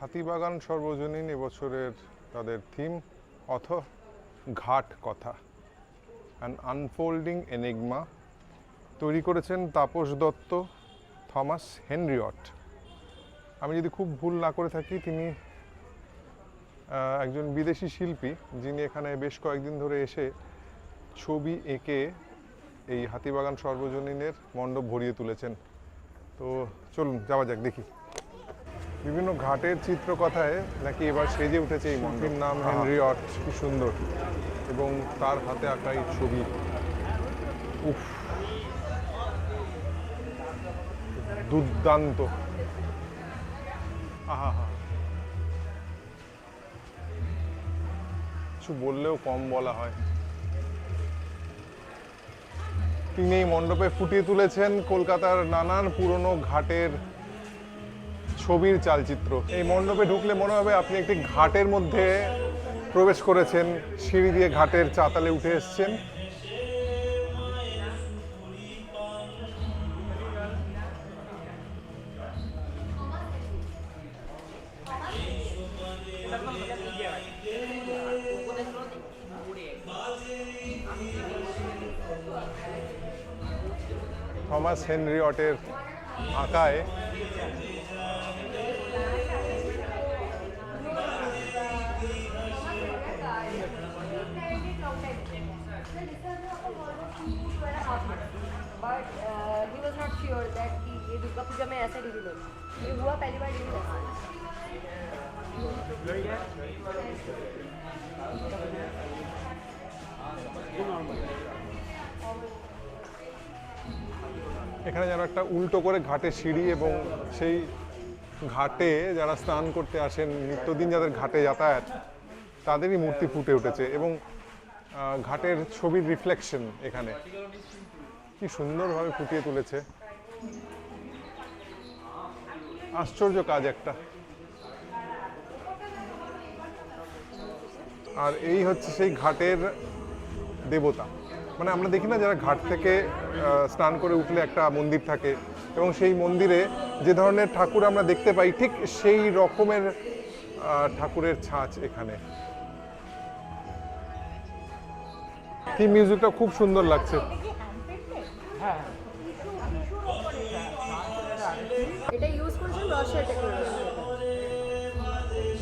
হাতিবাগান সর্বজনীন এবছরের তাদের থিম অথ ঘাট কথা। অ্যান আনফোল্ডিং এনিগমা তৈরি করেছেন তাপস দত্ত, থমাস হেনরিয়ট। আমি যদি খুব ভুল না করে থাকি, তিনি একজন বিদেশি শিল্পী, যিনি এখানে বেশ কয়েকদিন ধরে এসে ছবি এঁকে এই হাতিবাগান সর্বজনীনের মণ্ডপ ভরিয়ে তুলেছেন। তো চলুন, যাওয়া যাক, দেখি। বিভিন্ন ঘাটের চিত্রকথায় নাকি এবার সেজে উঠেছে এই মন্দির নাম হেনরি অট কি সুন্দর। এবং তার হাতে আঁকা এই ছবি। উফ। দুর্দান্ত। আহা হা কিছু বললেও কম বলা হয়। তিনি এই মণ্ডপে ফুটিয়ে তুলেছেন কলকাতার নানান পুরনো ঘাটের ছবির চালচিত্র। এই মণ্ডপে ঢুকলে মনে হবে আপনি একটি ঘাটের মধ্যে প্রবেশ করেছেন। সিঁড়ি দিয়ে ঘাটের চাতালে উঠে এসছেন। থমাস হেনরি অটের আঁকায় श्योर दैट कि ये दुर्गा पूजा में ऐसा रिवील हो ये हुआ पहली बार रिवील ऐसा এখানে যেন একটা উল্টো করে ঘাটে সিঁড়ি এবং সেই ঘাটে যারা স্নান করতে আসেন নিত্যদিন যাদের ঘাটে যাতায়াত তাদেরই মূর্তি ফুটে উঠেছে এবং আহ, ঘাটের ছবির রিফ্লেকশন এখানে কি সুন্দরভাবে ফুটিয়ে তুলেছে আশ্চর্য কাজ একটা। আর এই হচ্ছে সেই ঘাটের দেবতা। মানে আমরা দেখি না যারা ঘাট থেকে স্নান করে উঠলে একটা মন্দির থাকে এবং সেই মন্দিরে যে ধরনের ঠাকুর আমরা দেখতে পাই, ঠিক সেই রকমের ঠাকুরের ছাঁচ এখানে। কি মিউজিকটা খুব সুন্দর লাগছে এটা ইউজ রাশিয়া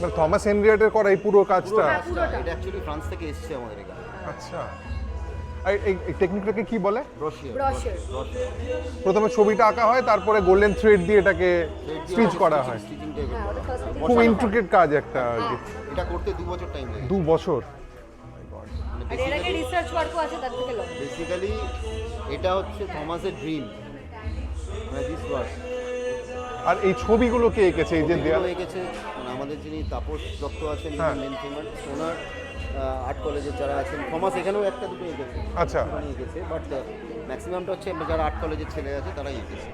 মানে থমাস হেনরিয়েটের করা এই পুরো কাজটা। হ্যাঁ, এটা অ্যাকচুয়ালি ফ্রান্স থেকে এসেছে আমাদের এখানে। আচ্ছা। আর এই- টেকনিকটাকে কি বলে? প্রথমে ছবিটা আঁকা হয় তারপরে গোল্ডেন থ্রেড দিয়ে এটাকে স্টিচ করা হয়। হ্যাঁ খুব ইন্ট্রিকেট কাজ একটা আর কি। এটা করতে দু বছর টাইম লাগে দু বছর। লং বেসিক্যালি এটা হচ্ছে থমাসের ড্রিম মানে দিস ওয়ার্ক আর এই ছবিগুলো কে এঁকেছে? এই যে দেয়াল এঁকেছে আমাদের যিনি তাপস দত্ত আছেন হ্যাঁ। মেন থিমার সোনার আর্ট কলেজের যারা আছেন থমাস এখানেও একটা দুটো এঁকেছে। আচ্ছা। এঁকেছে বাট ম্যাক্সিমামটা হচ্ছে যারা আর্ট কলেজের ছেলে আছে তারাই এঁকেছে।